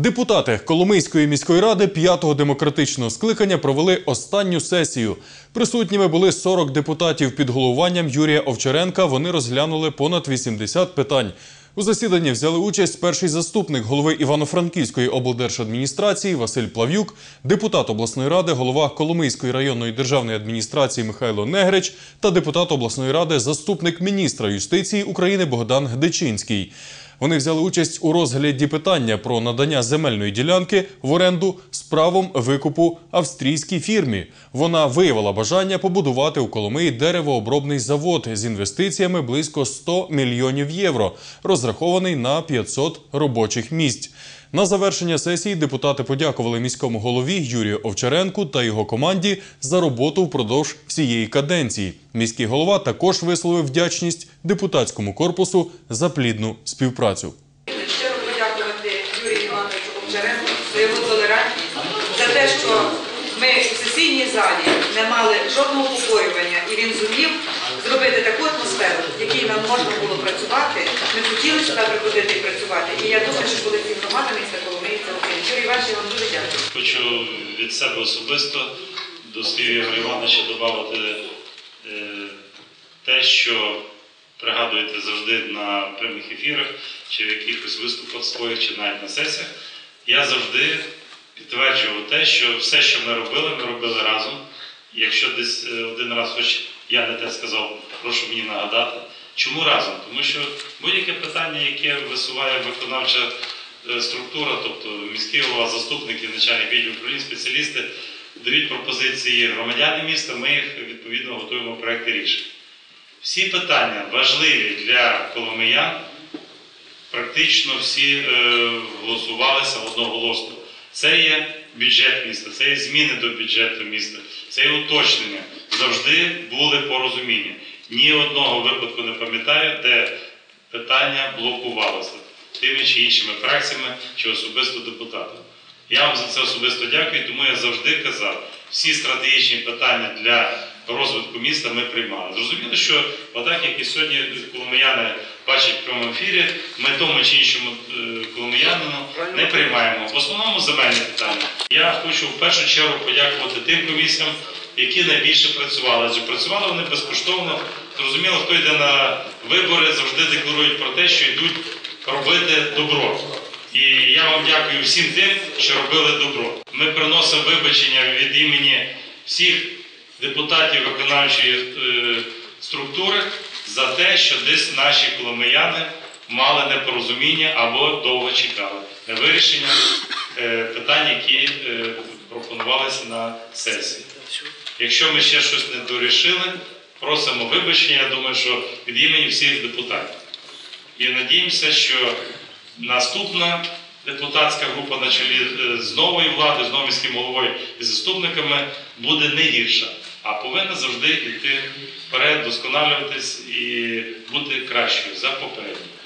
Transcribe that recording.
Депутати Коломийської міської ради п'ятого демократичного скликання провели останню сесію. Присутніми були 40 депутатів під головуванням Юрія Овчаренка. Вони розглянули понад 80 питань. У засіданні взяли участь перший заступник голови Івано-Франківської облдержадміністрації Василь Плав'юк, депутат обласної ради, голова Коломийської районної державної адміністрації Михайло Негрич та депутат обласної ради, заступник міністра юстиції України Богдан Гдечинський. Вони взяли участь у розгляді питання про надання земельної ділянки в оренду з правом викупу австрійській фірмі. Вона виявила бажання побудувати у Коломиї деревообробний завод з інвестиціями близько 100 мільйонів євро, розрахований на 500 робочих місць. На завершення сесії депутати подякували міському голові Юрію Овчаренку та його команді за роботу впродовж всієї каденції. Міський голова також висловив вдячність депутатському корпусу за плідну співпрацю. Щиро подякувати Юрію Івановичу Овчаренку за його толерантність, за те, що ми в сесійній залі не мали жодного побоювання, і він зумів зробити таку атмосферу, в якій нам можна було працювати. Ми хотіли сюди приходити і працювати. І я думаю, що коли ці громади міста оцінить. Юрій Іванович, я вам дуже дякую. Хочу від себе особисто до слів Ігоря Івановича додати е, те, що пригадуєте завжди на прямих ефірах чи в якихось виступах своїх, чи навіть на сесіях. Я завжди підтверджував те, що все, що ми робили, ми робили разом. Якщо десь е, один раз, хоч я не те сказав, прошу мені нагадати. Чому разом? Тому що будь-яке питання, яке висуває виконавча е, структура, тобто міський голова, заступники, начальник відділу управління, спеціалісти дають пропозиції громадяни міста, ми їх відповідно готуємо проекти рішень. Всі питання важливі для коломиян, практично всі е, голосувалися одноголосно. Це є бюджет міста, це є зміни до бюджету міста, це є уточнення. Завжди були порозуміння. Ні одного випадку не пам'ятаю, де питання блокувалося тими чи іншими фракціями чи особисто депутатами. Я вам за це особисто дякую, тому я завжди казав, всі стратегічні питання для розвитку міста ми приймали. Зрозуміло, що отак, як і сьогодні коломияни бачать в прямому ефірі, ми тому чи іншому е, коломиянину не приймаємо. В основному земельні питання. Я хочу в першу чергу подякувати тим комісіям, які найбільше працювали. Працювали вони безкоштовно. Зрозуміло, хто йде на вибори, завжди декларують про те, що йдуть робити добро. І я вам дякую всім тим, що робили добро. Ми приносимо вибачення від імені всіх депутатів виконавчої е, структури за те, що десь наші коломияни мали непорозуміння або довго чекали на вирішення е, питань, які е, пропонувалися на сесії. Якщо ми ще щось не дорішили, просимо вибачення. Я думаю, що від імені всіх депутатів. І надіємося, що наступна депутатська група на чолі з новою владою, з новим міським головою і заступниками буде не гірша, а повинна завжди йти вперед, досконалюватись і бути кращою за попередньою.